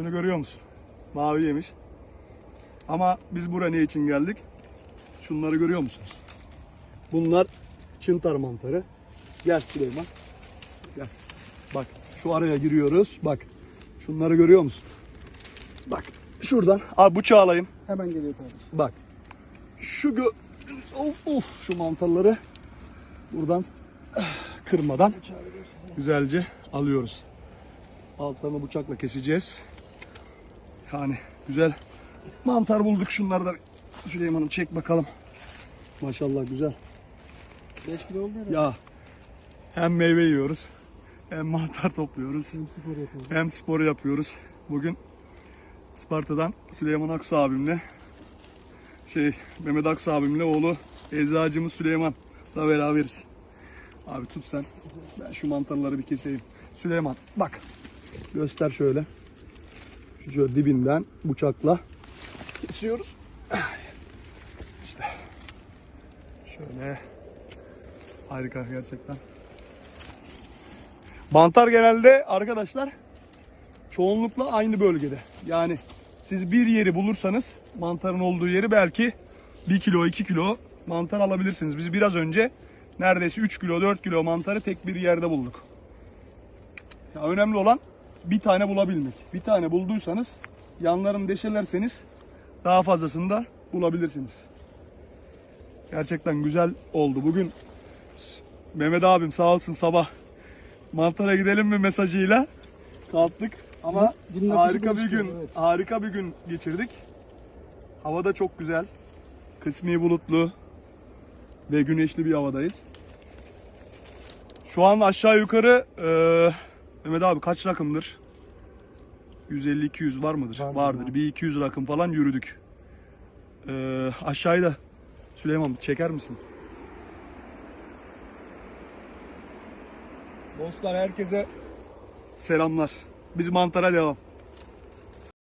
Şunu görüyor musun? Mavi yemiş. Ama biz buraya ne için geldik? Şunları görüyor musunuz? Bunlar çıntar mantarı. Gel Süleyman. Gel. Bak şu araya giriyoruz. Bak. Şunları görüyor musun? Bak şuradan. Abi bıçağı alayım. Hemen geliyor kardeşim. Bak. Şu gö... Of of şu mantarları buradan kırmadan güzelce alıyoruz. Altlarını bıçakla keseceğiz. Yani güzel mantar bulduk. Şunları da Süleyman'ım çek bakalım. Maşallah güzel. 5 kilo oldu herhalde. Ya hem meyve yiyoruz hem mantar topluyoruz Hem spor yapıyoruz. hem spor yapıyoruz. Bugün Sparta'dan Süleyman Aksu abimle şey Mehmet Aksu abimle oğlu eczacımız Süleyman'la beraberiz. Abi tut sen. Ben şu mantarları bir keseyim. Süleyman bak. Göster şöyle. Şöyle dibinden bıçakla kesiyoruz. İşte. Şöyle. Harika gerçekten. Mantar genelde arkadaşlar çoğunlukla aynı bölgede. Yani siz bir yeri bulursanız mantarın olduğu yeri belki 1 kilo 2 kilo mantar alabilirsiniz. Biz biraz önce neredeyse 3 kilo 4 kilo mantarı tek bir yerde bulduk. Ya önemli olan bir tane bulabilmek. Bir tane bulduysanız yanlarını deşelerseniz daha fazlasını da bulabilirsiniz. Gerçekten güzel oldu. Bugün Mehmet abim sağ olsun sabah mantara gidelim mi mesajıyla kalktık. Ama Dinle- harika bir gün, evet. harika bir gün geçirdik. Hava da çok güzel. Kısmi bulutlu ve güneşli bir havadayız. Şu an aşağı yukarı Mehmet abi kaç rakımdır? 150-200 var mıdır? Vardır Vardır. ya. Bir 200 rakım falan yürüdük. Eee aşağıya da Süleyman çeker misin? Dostlar herkese selamlar. Biz mantara devam.